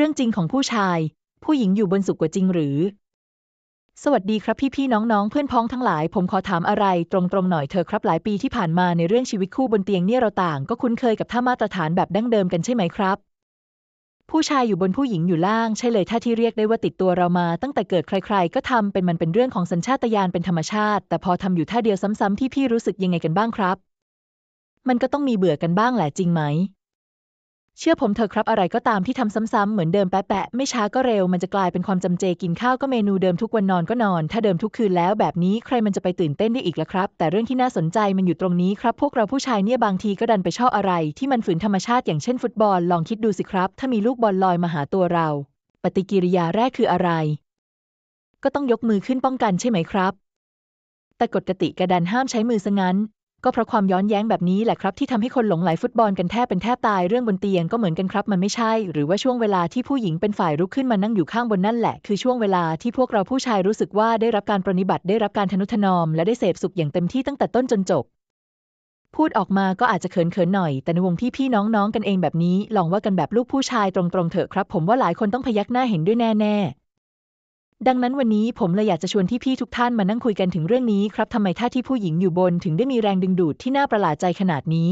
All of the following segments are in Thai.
รื่องจริงของผู้ชาย ผู้หญิงอยู่บนสุขกว่าจริงหรือ สวัสดีครับพี่ๆน้องๆ เพื่อนพ้องทั้งหลาย ผมขอถามอะไร ตรงๆหน่อยเธอครับหลายปีที่ผ่านมาในเรื่องชีวิตคู่บนเตียงเนี่ยเราต่าง ก็คุ้นเคยกับท่ามาตรฐานแบบดั้งเดิมกันใช่ไหมครับ ผู้ชายอยู่บนผู้หญิงอยู่ล่างใช่เลยถ้าที่เรียกได้ว่าติดตัวเรามา ตั้งแต่เกิดใคร ๆ ก็ทำเป็นมันเป็นเรื่องของสัญชาตญาณเป็นธรรมชาติ แต่พอทำอยู่ท่าเดียวซ้ำๆที่พี่รู้สึกยังไงกันบ้างครับ มันก็ต้องมีเบื่อกันบ้างแหละจริงไหม เชื่อผมเถอะครับอะไรก็ตามที่ทำซ้ำๆเหมือนเดิมแปะๆไม่ช้าก็เร็ว มันจะกลายเป็นความจำเจกินข้าวก็เมนูเดิมทุกวันนอนก็นอน ถ้าเดิมทุกคืนแล้วแบบนี้ใครมันจะไปตื่นเต้นได้อีกล่ะครับ แต่เรื่องที่น่าสนใจมันอยู่ตรงนี้ครับ พวกเราผู้ชายเนี่ยบางทีก็ดันไปชอบอะไร ที่มันฝืนธรรมชาติอย่างเช่นฟุตบอลลองคิดดูสิครับ ถ้ามีลูกบอลลอยมาหาตัวเรา ปฏิกิริยาแรกคืออะไร ก็ต้องยกมือขึ้นป้องกันใช่ไหมครับ แต่กฎกติกาดันห้ามใช้มือซะงั้น ก็เพราะความย้อนแย้งแบบนี้แหละครับที่ทำให้คนหลงไหลฟุตบอลกันแทบเป็นแทบตายเรื่องบนเตียงก็เหมือนกันครับ มันไม่ใช่ หรือว่าช่วงเวลาที่ผู้หญิงเป็นฝ่ายลุกขึ้นมานั่งอยู่ข้างบนนั่นแหละ คือช่วงเวลาที่พวกเราผู้ชายรู้สึกว่าได้รับการปรนนิบัติได้รับการทนุถนอม และได้เสพสุขอย่างเต็มที่ตั้งแต่ต้นจนจบ พูดออกมาก็อาจจะเขินๆหน่อย แต่ในวงพี่ๆน้องๆกันเองแบบนี้ ลองว่ากันแบบลูกผู้ชายตรงๆเถอะครับ ผมว่าหลายคนต้องพยักหน้าเห็นด้วยแน่ๆ ดังนั้นวันนี้ผมเลยอยากจะชวนที่พี่ทุกท่านมานั่งคุยกันถึงเรื่องนี้ครับทำไมท่าที่ผู้หญิงอยู่บนถึงได้มีแรงดึงดูดที่น่าประหลาดใจขนาดนี้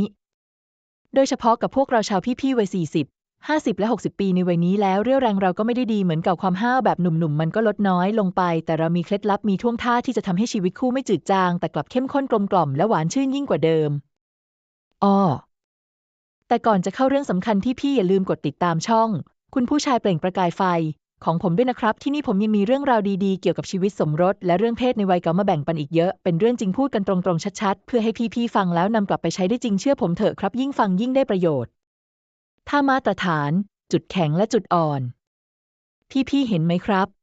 โดยเฉพาะกับพวกเราชาวพี่ๆวัย40 50 และ 60 ปีในวัยนี้แล้วเรี่ยวแรงเราก็ไม่ได้ดีเหมือนก่าความห้าวแบบหนุ่มๆ มันก็ลดน้อยลงไป แต่เรามีเคล็ดลับมีท่วงท่าที่จะทำให้ชีวิตคู่ไม่จืดจาง แต่กลับเข้มข้นกลมกล่อมและหวานชื่นยิ่งกว่าเดิมอ้อแต่ก่อนจะเข้าเรื่องสำคัญที่พี่อย่าลืมกดติดตามช่อง คุณผู้ชายเปล่งประกายไฟ ของผมด้วยนะครับ ที่นี่ผมยังมีเรื่องราวดีๆ เกี่ยวกับชีวิตสมรส และเรื่องเพศในวัยเก่ามาแบ่งปันอีกเยอะ เป็นเรื่องจริงพูดกันตรงๆ ชัดๆ เพื่อให้พี่ๆ ฟังแล้วนำกลับไปใช้ได้จริงเชื่อผมเถอะครับ ยิ่งฟังยิ่งได้ประโยชน์ ถ้ามาตรฐาน จุดแข็งและจุดอ่อน พี่ๆ เห็นไหมครับ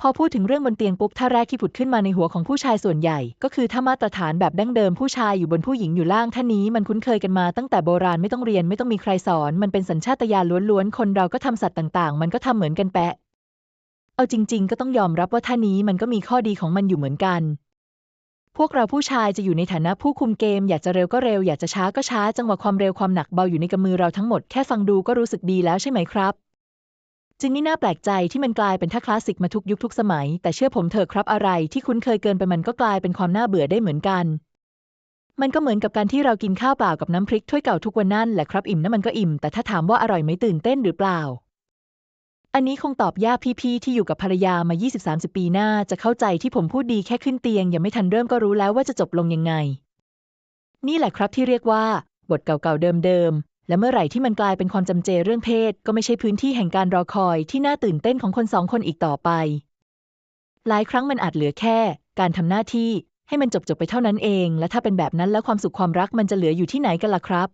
พอพูดถึงเรื่องบนเตียงปุ๊บท่าแรกที่ผุดขึ้นมาในหัวของผู้ชายส่วนใหญ่ ก็คือถ้ามาตรฐานแบบดั้งเดิมผู้ชายอยู่บนผู้หญิงอยู่ล่างท่านี้มันคุ้นเคยกันมาตั้งแต่โบราณไม่ต้องเรียนไม่ต้องมีใครสอน มันเป็นสัญชาตญาณล้วนๆ คนเราก็ทำสัตว์ต่างๆ มันก็ทำเหมือนกันแปะ เอาจริง ๆ ก็ต้องยอมรับว่าท่านี้มันก็มีข้อดีของมันอยู่เหมือนกัน พวกเราผู้ชายจะอยู่ในฐานะผู้คุมเกม อยากจะเร็วก็เร็วอยากจะช้าก็ช้า จังหวะความเร็วความหนักเบาอยู่ในกำมือเราทั้งหมดแค่ฟังดูก็รู้สึกดีแล้วใช่ไหมครับ จึงไม่น่าแปลกใจที่มันกลายเป็นท่าคลาสสิกมาทุกยุคทุกสมัย แต่เชื่อผมเถอะครับอะไรที่คุ้นเคยเกินไปมันก็กลายเป็นความน่าเบื่อได้เหมือนกัน มันก็เหมือนกับการที่เรากินข้าวเปล่ากับน้ำพริกถ้วยเก่าทุกวันนั่นแหละครับอิ่มนะมันก็อิ่ม แต่ถ้าถามว่าอร่อยไหมตื่นเต้นหรือเปล่า อันนี้คงตอบยากพี่ๆที่อยู่กับภรรยามา 20-30 ปีหน้าจะเข้าใจที่ผมพูดดีแค่ขึ้นเตียงยังไม่ทันเริ่มก็รู้แล้วว่าจะจบลงยังไง นี่แหละครับที่เรียกว่าบทเก่าๆเดิมๆ และเมื่อไหร่ที่มันกลายเป็นความจำเจเรื่องเพศ ก็ไม่ใช่พื้นที่แห่งการรอคอยที่น่าตื่นเต้นของคนสองคนอีกต่อไป หลายครั้งมันอาจเหลือแค่ การทำหน้าที่ให้มันจบๆไปเท่านั้นเอง และถ้าเป็นแบบนั้นแล้วความสุขความรักมันจะเหลืออยู่ที่ไหนกันล่ะครับ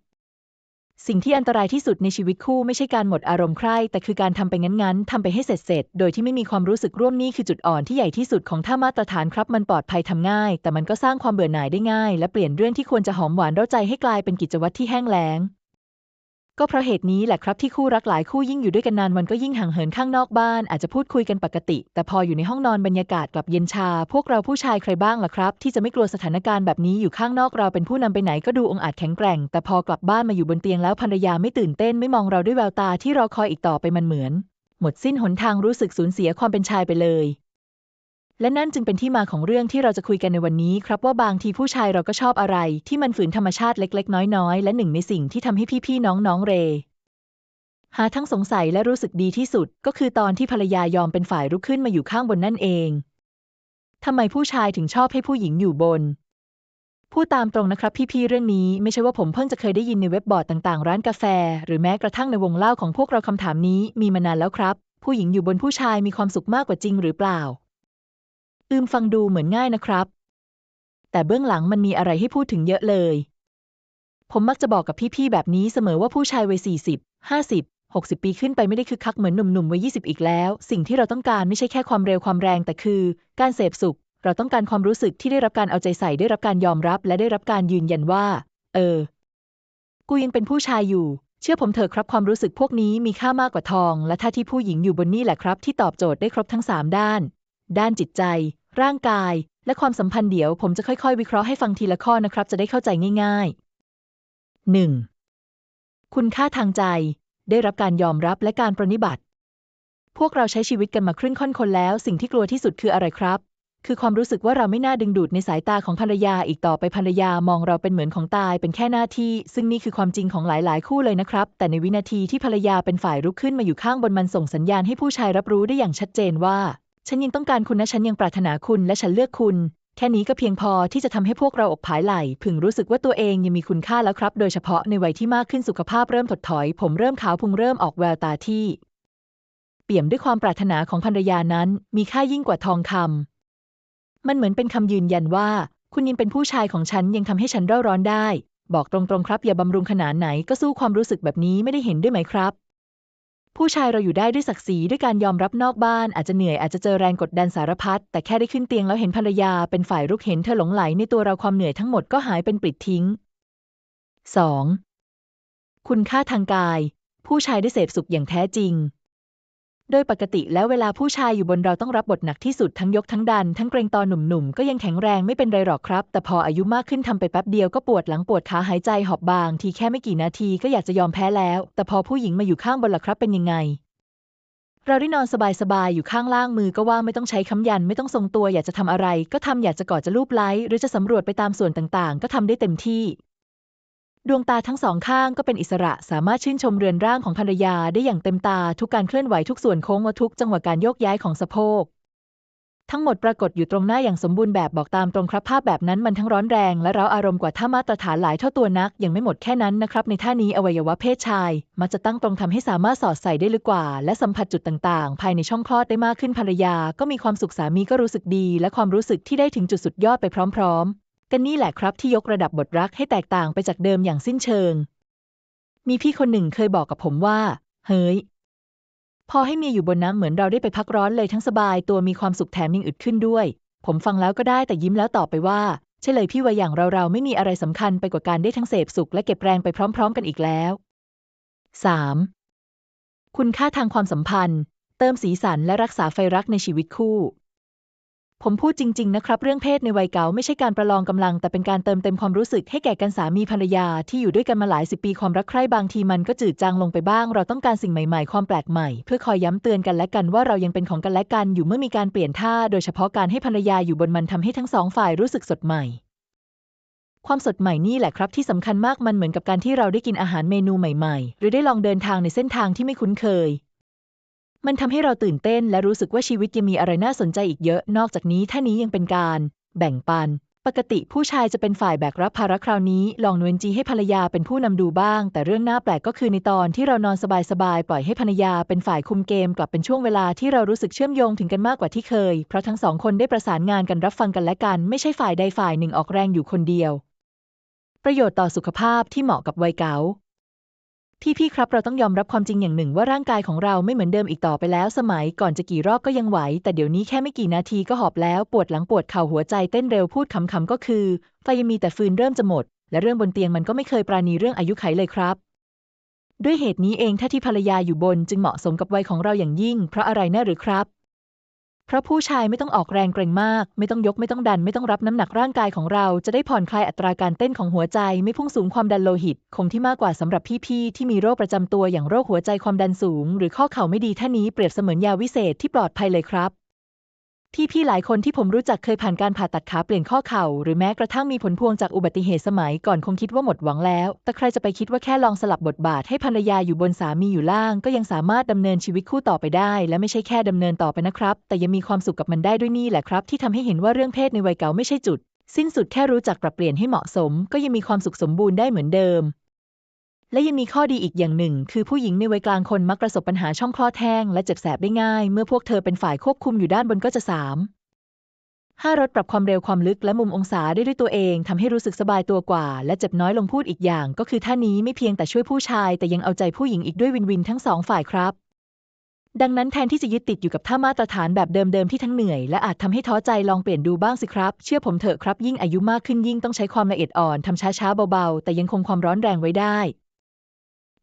สิ่งที่อันตรายที่สุดในชีวิตคู่ไม่ใช่การหมดอารมณ์ใคร่แต่คือการทำไปงั้นๆทำไปให้เสร็จๆโดยที่ไม่มีความรู้สึกร่วมนี่คือจุดอ่อนที่ใหญ่ที่สุดของท่ามาตรฐานครับ มันปลอดภัยทำง่าย แต่มันก็สร้างความเบื่อหน่ายได้ง่าย และเปลี่ยนเรื่องที่ควรจะหอมหวานเร้าใจให้กลายเป็นกิจวัตรที่แห้งแล้ง ก็เพราะเหตุนี้แหละครับที่คู่รักหลายคู่ยิ่งอยู่ด้วยกันนานวันก็ยิ่งห่างเหินข้างนอกบ้าน อาจจะพูดคุยกันปกติ แต่พออยู่ในห้องนอนบรรยากาศกลับเย็นชา พวกเราผู้ชายใครบ้างล่ะครับ ที่จะไม่กลัวสถานการณ์แบบนี้อยู่ข้างนอกเราเป็นผู้นำไปไหนก็ดูองอาจแข็งแกร่ง แต่พอกลับบ้านมาอยู่บนเตียงแล้วภรรยาไม่ตื่นเต้นไม่มองเราด้วยแววตาที่รอคอยอีกต่อไปมันเหมือน หมดสิ้นหนทางรู้สึกสูญเสียความเป็นชายไปเลย และนั่นจึงเป็นที่มาของเรื่องที่เราจะคุยกันในวันนี้ ครับว่าบางทีผู้ชายเราก็ชอบอะไร ที่มันฝืนธรรมชาติเล็ก ๆ น้อยๆ และหนึ่งในสิ่งที่ทำให้พี่ๆน้องๆเร หาทั้งสงสัยและรู้สึกดีที่สุด ก็คือตอนที่ภรรยายอมเป็นฝ่ายลุกขึ้นมาอยู่ข้างบนนั่นเองทำไมผู้ชายถึงชอบให้ผู้หญิงอยู่บน พูดตามตรงนะครับพี่ๆเรื่องนี้ไม่ใช่ว่าผมเพิ่งจะเคยได้ยินในเว็บบอร์ดต่างๆ ร้านกาแฟ หรือแม้กระทั่งในวงเล่าของพวกเราคำถามนี้มีมานานแล้วครับ ผู้หญิงอยู่บนผู้ชายมีความสุขมากกว่าจริงหรือเปล่า อืมฟังดูเหมือนง่ายนะครับ แต่เบื้องหลังมันมีอะไรให้พูดถึงเยอะเลย ผมมักจะบอกกับพี่ๆแบบนี้เสมอว่าผู้ชายวัย40 50 60 ปีขึ้นไปไม่ได้คึกคักเหมือนหนุ่มๆวัย20 อีกแล้ว สิ่งที่เราต้องการไม่ใช่แค่ความเร็วความแรงแต่คือ การเสพสุข เราต้องการความรู้สึกที่ได้รับการเอาใจใส่ได้รับการยอมรับ และได้รับการยืนยันว่า เออ กูยังเป็นผู้ชายอยู่ เชื่อผมเถอะครับความรู้สึกพวกนี้มีค่ามากกว่าทอง และถ้าที่ผู้หญิงอยู่บนนี่แหละครับ ที่ตอบโจทย์ได้ครบทั้ง 3 ด้าน ด้านจิตใจ ร่างกาย และความสัมพันธ์เดี๋ยวผมจะค่อยๆ วิเคราะห์ให้ฟังทีละข้อนะครับ จะได้เข้าใจง่าย ๆ 1. คุณค่าทางใจ ได้รับการยอมรับและการปรนนิบัติ พวกเราใช้ชีวิตกันมาครึ่งค่อนคนแล้ว สิ่งที่กลัวที่สุดคืออะไรครับ คือความรู้สึกว่าเราไม่น่าดึงดูดในสายตาของภรรยาอีกต่อไปภรรยามองเราเป็นเหมือนของตายเป็นแค่หน้าที่ ซึ่งนี่คือความจริงของหลายๆ คู่เลยนะครับ แต่ในวินาทีที่ภรรยาเป็นฝ่ายรุกขึ้นมาอยู่ข้างบนมันส่งสัญญาณให้ผู้ชายรับรู้ได้อย่างชัดเจนว่า ฉันยังต้องการคุณนะฉันยังปรารถนาคุณและฉันเลือกคุณ แค่นี้ก็เพียงพอที่จะทำให้พวกเราอกผายไหลพึงรู้สึกว่าตัวเองยังมีคุณค่าแล้วครับ โดยเฉพาะในวัยที่มากขึ้นสุขภาพเริ่มถดถอย ผมเริ่มขาวพุงเริ่มออกแววตาที่ เปี่ยมด้วยความปรารถนาของภรรยานั้น มีค่ายิ่งกว่าทองคำมันเหมือนเป็นคำยืนยันว่า คุณยังเป็นผู้ชายของฉันยังทำให้ฉันเร่าร้อนได้ บอกตรงๆครับ อย่าบำรุงขนาดไหนก็สู้ความรู้สึกแบบนี้ไม่ได้เห็นด้วยไหมครับ ผู้ชายเราอยู่ได้ด้วยศักดิ์ศรีด้วยการยอมรับนอกบ้าน อาจจะเหนื่อยอาจจะเจอแรงกดดันสารพัดแต่แค่ได้ขึ้นเตียงแล้วเห็นภรรยา เป็นฝ่ายรุกเห็นเธอหลงไหลในตัวเราความเหนื่อยทั้งหมดก็หายเป็นปลิดทิ้ง 2. คุณค่าทางกาย ผู้ชายได้เสพสุขอย่างแท้จริง โดยปกติแล้วเวลาผู้ชายอยู่บนเราต้องรับบทหนักที่สุดทั้งยกทั้งดัน ทั้งเกรงตอนหนุ่มๆ ก็ยังแข็งแรงไม่เป็นไรหรอกครับ แต่พออายุมากขึ้นทำไปแป๊บเดียวก็ปวดหลังปวดขาหายใจหอบบาง ทีแค่ไม่กี่นาทีก็อยากจะยอมแพ้แล้ว แต่พอผู้หญิงมาอยู่ข้างบนล่ะครับเป็นยังไง เราได้นอนสบายๆอยู่ข้างล่างมือก็ว่างไม่ต้องใช้ค้ำยันไม่ต้องทรงตัวอยากจะทำอะไร ก็ทำอยากจะกอดจะลูบไล้หรือจะสำรวจไปตามส่วนต่างๆ ก็ทำได้เต็มที่ ดวงตาทั้งสองข้างก็เป็นอิสระสามารถชื่นชมเรือนร่างของภรรยาได้อย่างเต็มตาทุกการเคลื่อนไหวทุกส่วนโค้งและทุกจังหวะการโยกย้ายของสะโพก ทั้งหมดปรากฏอยู่ตรงหน้าอย่างสมบูรณ์แบบบอกตามตรงครับภาพแบบนั้นมันทั้งร้อนแรงและเร้าอารมณ์กว่าท่ามาตรฐานหลายเท่าตัวนัก ยังไม่หมดแค่นั้นนะครับ ในท่านี้อวัยวะเพศชาย มักจะตั้งตรงทำให้สามารถสอดใส่ได้ลึกกว่า และสัมผัสจุดต่างๆ ภายในช่องคลอดได้มากขึ้นภรรยา ก็มีความสุขสามีก็รู้สึกดี และความรู้สึกที่ได้ถึงจุดสุดยอดไปพร้อม ๆ กันนี่แหละครับที่ยกระดับบทรักให้แตกต่างไปจากเดิมอย่างสิ้นเชิง มีพี่คนหนึ่งเคยบอกกับผมว่า เฮ้ย พอให้เมียอยู่บนน้ำเหมือนเราได้ไปพักร้อนเลยทั้งสบายตัวมีความสุขแถมยังอึดขึ้นด้วย ผมฟังแล้วก็ได้แต่ยิ้มแล้วตอบไปว่าใช่เลยพี่ว่าอย่างเราเราไม่มีอะไรสำคัญไปกว่าการได้ทั้งเสพสุขและเก็บแรงไปพร้อม ๆ กันอีกแล้ว 3. คุณค่าทางความสัมพันธ์ เติมสีสันและรักษาไฟรักในชีวิตคู่ ผมพูดจริง ๆ นะครับ เรื่องเพศในวัยเก่าไม่ใช่การประลองกำลัง แต่เป็นการเติมเต็มความรู้สึกให้แก่กันสามีภรรยาที่อยู่ด้วยกันมาหลายสิบปีความรักใคร่บางทีมันก็จืดจางลงไปบ้าง เราต้องการสิ่งใหม่ๆ ความแปลกใหม่ เพื่อคอยย้ำเตือนกันและกันว่าเรายังเป็นของกันและกันอยู่เมื่อมีการเปลี่ยนท่า โดยเฉพาะการให้ภรรยาอยู่บนมันทำให้ทั้งสองฝ่ายรู้สึกสดใหม่ความสดใหม่นี่แหละครับที่สำคัญมากมันเหมือนกับการที่เราได้กินอาหารเมนูใหม่ ๆ หรือได้ลองเดินทางในเส้นทางที่ไม่คุ้นเคย มันทำให้เราตื่นเต้นและรู้สึกว่าชีวิตยังมีอะไรน่าสนใจอีกเยอะ นอกจากนี้ท่านี้ยังเป็นการ แบ่งปัน ปกติผู้ชายจะเป็นฝ่ายแบกรับภาระคราวนี้ ลองนวลจีให้ภรรยาเป็นผู้นำดูบ้าง แต่เรื่องน่าแปลกก็คือในตอนที่เรานอนสบายๆปล่อยให้ภรรยาเป็นฝ่ายคุมเกม กลับเป็นช่วงเวลาที่เรารู้สึกเชื่อมโยงถึงกันมากกว่าที่เคย เพราะทั้งสองคนได้ประสานงานกันรับฟังกันและกัน ไม่ใช่ฝ่ายใดฝ่ายหนึ่งออกแรงอยู่คนเดียว ประโยชน์ต่อสุขภาพที่เหมาะกับวัยเก๋า พี่ครับเราต้องยอมรับความจริงอย่างหนึ่งว่าร่างกายของเราไม่เหมือนเดิมอีกต่อไปแล้ว สมัยก่อนจะกี่รอบก็ยังไหว แต่เดี๋ยวนี้แค่ไม่กี่นาทีก็หอบแล้วปวดหลังปวดเข่าหัวใจเต้นเร็วพูดคำๆก็คือไฟยังมีแต่ฟืนเริ่มจะหมด และเรื่องบนเตียงมันก็ไม่เคยปราณีเรื่องอายุไขเลยครับ ด้วยเหตุนี้เองถ้าที่ภรรยาอยู่บน จึงเหมาะสมกับวัยของเราอย่างยิ่ง เพราะอะไรนะหรือครับ เพราะผู้ชายไม่ต้องออกแรงเกรงมาก ไม่ต้องยกไม่ต้องดันไม่ต้องรับน้ำหนักร่างกายของเรา จะได้ผ่อนคลายอัตราการเต้นของหัวใจ ไม่พุ่งสูงความดันโลหิต คงที่มากกว่าสำหรับพี่ๆที่มีโรคประจำตัวอย่างโรคหัวใจความดันสูง หรือข้อเข่าไม่ดีท่านี้เปรียบเสมือนยาวิเศษที่ปลอดภัยเลยครับ พี่ๆหลายคนที่ผมรู้จักเคยผ่านการผ่าตัดขาเปลี่ยนข้อเข่า หรือแม้กระทั่งมีผลพวงจากอุบัติเหตุสมัยก่อนคงคิดว่าหมดหวังแล้ว แต่ใครจะไปคิดว่าแค่ลองสลับบทบาทให้ภรรยาอยู่บนสามีอยู่ล่าง ก็ยังสามารถดำเนินชีวิตคู่ต่อไปได้ และไม่ใช่แค่ดำเนินต่อไปนะครับ แต่ยังมีความสุขกับมันได้ด้วยนี่แหละครับ ที่ทำให้เห็นว่าเรื่องเพศในวัยเก่าไม่ใช่จุด สิ้นสุดแค่รู้จักปรับเปลี่ยนให้เหมาะสม ก็ยังมีความสุขสมบูรณ์ได้เหมือนเดิม และยังมีข้อดีอีกอย่างหนึ่ง คือผู้หญิงในวัยกลางคนมักประสบปัญหาช่องคลอดแห้งและเจ็บแสบได้ง่าย เมื่อพวกเธอเป็นฝ่ายควบคุมอยู่ด้านบนก็จะสามห้ารถปรับความเร็วความลึกและมุมองศาได้ด้วยตัวเองทำให้รู้สึกสบายตัวกว่า และเจ็บน้อยลงพูดอีกอย่าง ก็คือท่านี้ไม่เพียงแต่ช่วยผู้ชาย แต่ยังเอาใจผู้หญิงอีกด้วยวินวินทั้งสองฝ่ายครับ ดังนั้นแทนที่จะยึดติดอยู่กับท่ามาตรฐานแบบเดิมๆที่ทั้งเหนื่อย และอาจทำให้ท้อใจลองเปลี่ยนดูบ้างสิครับ เชื่อผมเถอะครับยิ่งอายุมากขึ้นยิ่งต้องใช้ความละเอียดอ่อนทำช้าๆเบาๆ แต่ยังคงความร้อนแรงไว้ได้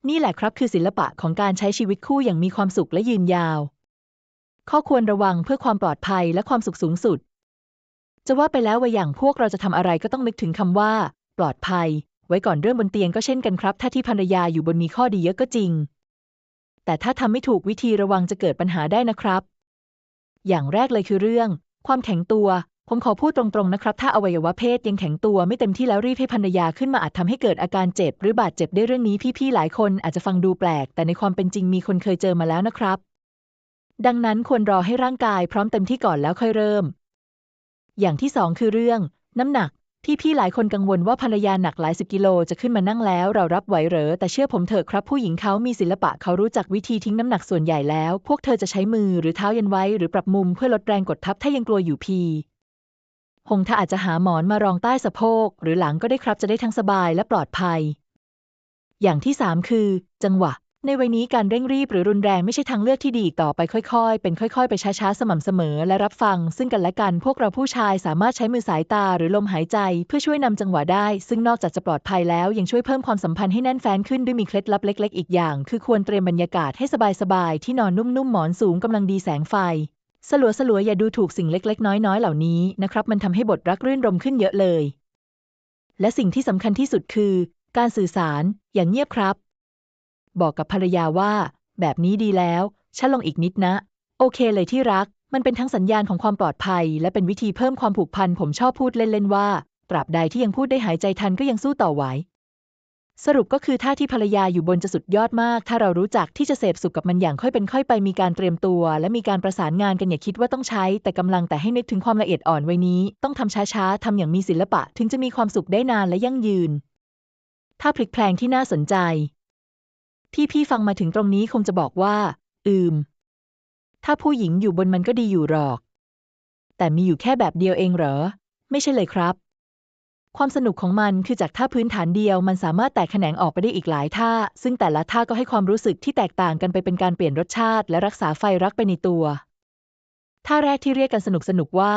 นี่แหละครับคือศิลปะของการใช้ชีวิตคู่อย่างมีความสุขและยืนยาว ข้อควรระวังเพื่อความปลอดภัยและความสุขสูงสุด จะว่าไปแล้วว่าอย่างพวกเราจะทำอะไรก็ต้องนึกถึงคำว่า ปลอดภัย ไว้ก่อนเรื่องบนเตียงก็เช่นกันครับ ถ้าที่ภรรยาอยู่บนมีข้อดีเยอะก็จริง แต่ถ้าทำไม่ถูกวิธีระวังจะเกิดปัญหาได้นะครับ อย่างแรกเลยคือเรื่อง ความแข็งตัว ผมขอพูดตรงๆนะครับ ถ้าอวัยวะเพศยังแข็งตัวไม่เต็มที่แล้วรีบให้ภรรยาขึ้นมาอาจทำให้เกิดอาการเจ็บ หรือบาดเจ็บได้เรื่องนี้พี่ๆหลายคนอาจจะฟังดูแปลก แต่ในความเป็นจริงมีคนเคยเจอมาแล้วนะครับ ดังนั้นควรรอให้ร่างกายพร้อมเต็มที่ก่อนแล้วค่อยเริ่ม อย่างที่สองคือเรื่อง น้ำหนักที่พี่หลายคนกังวลว่าภรรยาหนักหลายสิบกิโลจะขึ้นมานั่งแล้วเรารับไหวเหรอ แต่เชื่อผมเถอะครับผู้หญิงเขามีศิลปะเขารู้จักวิธีทิ้งน้ำหนักส่วนใหญ่แล้ว พวกเธอจะใช้มือหรือเท้ายันไว้ หรือปรับมุมเพื่อลดแรงกดทับถ้ายังกลัวอยู่พี หงถ้าอาจจะหาหมอนมารองใต้สะโพกหรือหลังก็ได้ครับจะได้ทั้งสบายและปลอดภัย อย่างที่สามคือ จังหวะ ในวัยนี้การเร่งรีบหรือรุนแรงไม่ใช่ทางเลือกที่ดีต่อไปค่อยๆ เป็นค่อยๆ ไปช้าๆ สม่ำเสมอและรับฟัง ซึ่งกันและกันพวกเราผู้ชายสามารถใช้มือสายตาหรือลมหายใจ เพื่อช่วยนำจังหวะได้ ซึ่งนอกจากจะปลอดภัยแล้วยังช่วยเพิ่มความสัมพันธ์ให้แน่นแฟ้นขึ้นด้วยมีเคล็ดลับเล็ก ๆ อีกอย่าง คือควรเตรียมบรรยากาศให้สบายๆที่นอนนุ่มๆหมอนสูงกำลังดีแสงไฟ สลัวสลัวอย่าดูถูกสิ่งเล็ก ๆ น้อยๆเหล่านี้นะครับ มันทำให้บทรักรื่นรมขึ้นเยอะเลย และสิ่งที่สำคัญที่สุดคือ การสื่อสารอย่างเงียบครับ บอกกับภรรยาว่า แบบนี้ดีแล้วฉันลงอีกนิดนะ โอเคเลยที่รัก มันเป็นทั้งสัญญาณของความปลอดภัย และเป็นวิธีเพิ่มความผูกพันผมชอบพูดเล่นๆว่าตราบใดที่ยังพูดได้หายใจทันก็ยังสู้ต่อไหว สรุปก็คือท่าที่ภรรยาอยู่บนจะสุดยอดมาก ถ้าเรารู้จักที่จะเสพสุขกับมันอย่างค่อยเป็นค่อยไปมีการเตรียมตัว และมีการประสานงานกันอย่าคิดว่าต้องใช้ แต่กำลังแต่ให้นึกถึงความละเอียดอ่อนไว้นี้ ต้องทำช้าๆทำอย่างมีศิลปะ ถึงจะมีความสุขได้นานและยั่งยืน ถ้าพลิกแพลงที่น่าสนใจ ที่พี่ฟังมาถึงตรงนี้คงจะบอกว่า อืม ถ้าผู้หญิงอยู่บนมันก็ดีอยู่หรอก แต่มีอยู่แค่แบบเดียวเองเหรอ ไม่ใช่เลยครับ ความสนุกของมันคือจากท่าพื้นฐานเดียวมันสามารถแตกแขนงออกไปได้อีกหลายท่า ซึ่งแต่ละท่าก็ให้ความรู้สึกที่แตกต่างกันไปเป็นการเปลี่ยนรสชาติ และรักษาไฟรักไปในตัว ท่าแรกที่เรียกกันสนุกสนุกว่า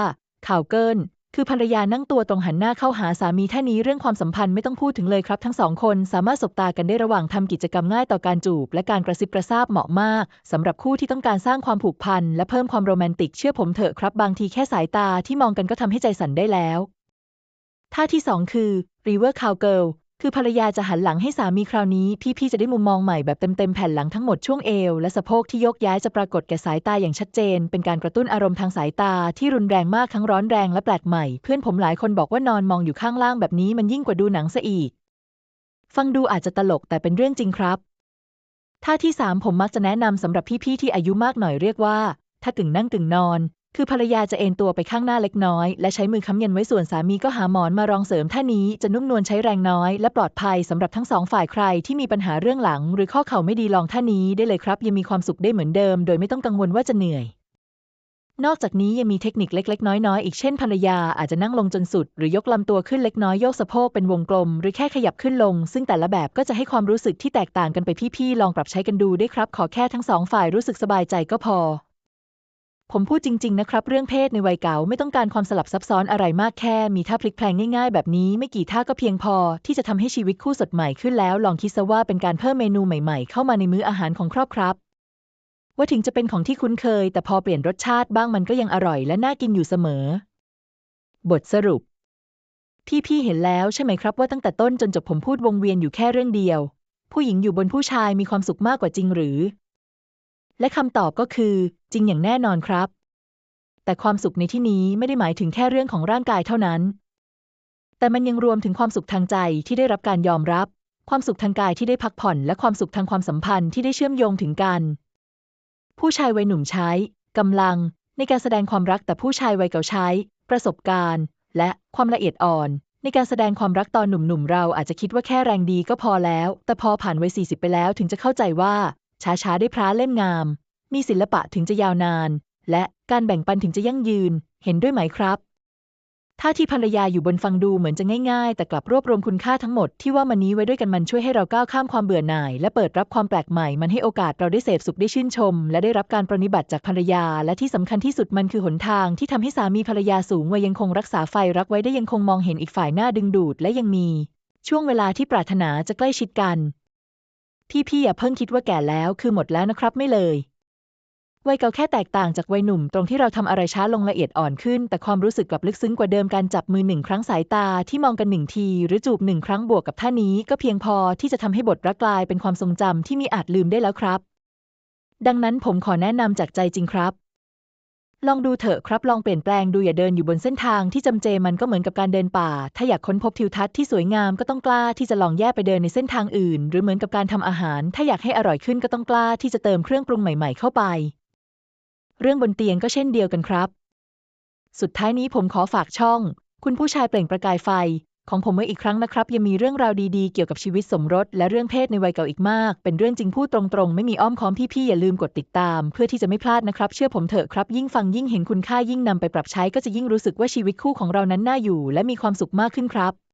ข่าวเกิลคือภรรยานั่งตัวตรงหันหน้าเข้าหาสามีท่านี้เรื่องความสัมพันธ์ไม่ต้องพูดถึงเลยครับ ทั้งสองคนสามารถสบตากันได้ระหว่างทำกิจกรรมง่ายต่อการจูบ และการกระซิบกระซาบเหมาะมากสำหรับคู่ที่ต้องการสร้างความผูกพัน และเพิ่มความโรแมนติกเชื่อผมเถอะครับ บางทีแค่สายตาที่มองกันก็ทำให้ใจสั่นได้แล้ว ท่าที่สองคือ River Cowgirl คือภรรยาจะหันหลังให้สามีคราวนี้ พี่ๆจะได้มุมมองใหม่แบบเต็มๆแผ่นหลังทั้งหมดช่วงเอว และสะโพกที่ยกย้ายจะปรากฏแก่สายตาอย่างชัดเจน เป็นการกระตุ้นอารมณ์ทางสายตาที่รุนแรงมากทั้งร้อนแรงและแปลกใหม่ เพื่อนผมหลายคนบอกว่านอนมองอยู่ข้างล่างแบบนี้มันยิ่งกว่าดูหนังซะอีก ฟังดูอาจจะตลกแต่เป็นเรื่องจริงครับท่าที่สามผมมักจะแนะนำสำหรับพี่ๆที่อายุมากหน่อยเรียกว่า ถ้ากึ่งนั่งกึ่งนอน คือภรรยาจะเอนตัวไปข้างหน้าเล็กน้อย และใช้มือค้ำยันไว้ส่วนสามีก็หาหมอนมารองเสริมท่านี้จะนุ่มนวลใช้แรงน้อย และปลอดภัยสำหรับทั้งสองฝ่ายใครที่มีปัญหาเรื่องหลัง หรือข้อเข่าไม่ดีลองท่านี้ได้เลยครับ ยังมีความสุขได้เหมือนเดิม โดยไม่ต้องกังวลว่าจะเหนื่อย นอกจากนี้ยังมีเทคนิคเล็ก ๆ น้อยๆอีกเช่นภรรยาอาจจะนั่งลงจนสุด หรือยกลำตัวขึ้นเล็กน้อยโยกสะโพกเป็นวงกลม หรือแค่ขยับขึ้นลง ซึ่งแต่ละแบบก็จะให้ความรู้สึกที่แตกต่างกันไปพี่ๆลองปรับใช้กันดูได้ครับ ขอแค่ทั้งสองฝ่ายรู้สึกสบายใจก็พอ ผมพูดจริง ๆ นะครับ เรื่องเพศในวัยเก่าไม่ต้องการความสลับซับซ้อนอะไรมากแค่ มีท่าพลิกแพลงง่ายๆ แบบนี้ไม่กี่ท่าก็เพียงพอ ที่จะทำให้ชีวิตคู่สดใหม่ขึ้นแล้ว ลองคิดซะว่าเป็นการเพิ่มเมนูใหม่ๆ เข้ามาในมื้ออาหารของครอบครับ ว่าถึงจะเป็นของที่คุ้นเคย แต่พอเปลี่ยนรสชาติบ้างมันก็ยังอร่อยและน่ากินอยู่เสมอ บทสรุป ที่พี่เห็นแล้วใช่ไหมครับว่าตั้งแต่ต้นจนจบผมพูดวงเวียนอยู่แค่เรื่องเดียว ผู้หญิงอยู่บนผู้ชายมีความสุขมากกว่าจริงหรือ และคำตอบก็คือ จริงอย่างแน่นอนครับ แต่ความสุขในที่นี้ไม่ได้หมายถึงแค่เรื่องของร่างกายเท่านั้น แต่มันยังรวมถึงความสุขทางใจที่ได้รับการยอมรับ ความสุขทางกายที่ได้พักผ่อน และความสุขทางความสัมพันธ์ที่ได้เชื่อมโยงถึงกัน ผู้ชายวัยหนุ่มใช้กำลัง ในการแสดงความรักแต่ผู้ชายวัยเก่าใช้ ประสบการณ์ และความละเอียดอ่อน ในการแสดงความรักตอนหนุ่มๆ เราอาจจะคิดว่าแค่แรงดีก็พอแล้ว แต่พอผ่านวัย40 ไปแล้วถึงจะเข้าใจว่า ช้าๆได้พระเล่มงาม มีศิลปะถึงจะยาวนาน และการแบ่งปันถึงจะยั่งยืน เห็นด้วยไหมครับท่าที่ภรรยาอยู่บนฟังดูเหมือนจะง่ายๆ แต่กลับรวบรวมคุณค่าทั้งหมดที่ว่ามันนี้ไว้ด้วยกันมันช่วยให้เราก้าวข้ามความเบื่อหน่าย และเปิดรับความแปลกใหม่ มันให้โอกาสเราได้เสพสุขได้ชื่นชม และได้รับการปรนนิบัติจากภรรยา และที่สำคัญที่สุดมันคือหนทางที่ทำให้สามีภรรยาสูงวัยยังคงรักษาไฟรักไว้ได้ยังคงมองเห็นอีกฝ่ายหน้าดึงดูด และยังมี ช่วงเวลาที่ปรารถนาจะใกล้ชิดกัน ที่พี่อย่าเพิ่งคิดว่าแก่แล้วคือหมดแล้วนะครับไม่เลยวัยเก่าแค่แตกต่างจากวัยหนุ่มตรงที่เราทำอะไรช้าลงละเอียดอ่อนขึ้น แต่ความรู้สึกกลับลึกซึ้งกว่าเดิมการจับมือหนึ่งครั้งสายตาที่มองกันหนึ่งที หรือจูบหนึ่งครั้งบวกกับท่านี้ก็เพียงพอที่จะทำให้บทรักกลายเป็นความทรงจำที่มีอาจลืมได้แล้วครับ ดังนั้นผมขอแนะนำจากใจจริงครับ ลองดูเถอะครับ ลองเปลี่ยนแปลงดูอย่าเดินอยู่บนเส้นทางที่จำเจมันก็เหมือนกับการเดินป่า ถ้าอยากค้นพบทิวทัศน์ที่สวยงามก็ต้องกล้าที่จะลองแยกไปเดินในเส้นทางอื่น หรือเหมือนกับการทำอาหาร ถ้าอยากให้อร่อยขึ้นก็ต้องกล้าที่จะเติมเครื่องปรุงใหม่ ๆ เข้าไป เรื่องบนเตียงก็เช่นเดียวกันครับ สุดท้ายนี้ผมขอฝากช่อง คุณผู้ชายเปล่งประกายไฟ ของผมไว้อีกครั้งนะครับ ยังมีเรื่องราวดีๆ เกี่ยวกับชีวิตสมรส และเรื่องเพศในวัยเก่าอีกมาก เป็นเรื่องจริงพูดตรงๆ ไม่มีอ้อมค้อมพี่ๆอย่าลืมกดติดตาม เพื่อที่จะไม่พลาดนะครับ เชื่อผมเถอะครับ ยิ่งฟังยิ่งเห็นคุณค่ายิ่งนำไปปรับใช้ก็จะยิ่งรู้สึกว่าชีวิตคู่ของเรานั้นน่าอยู่ และมีความสุขมากขึ้นครับ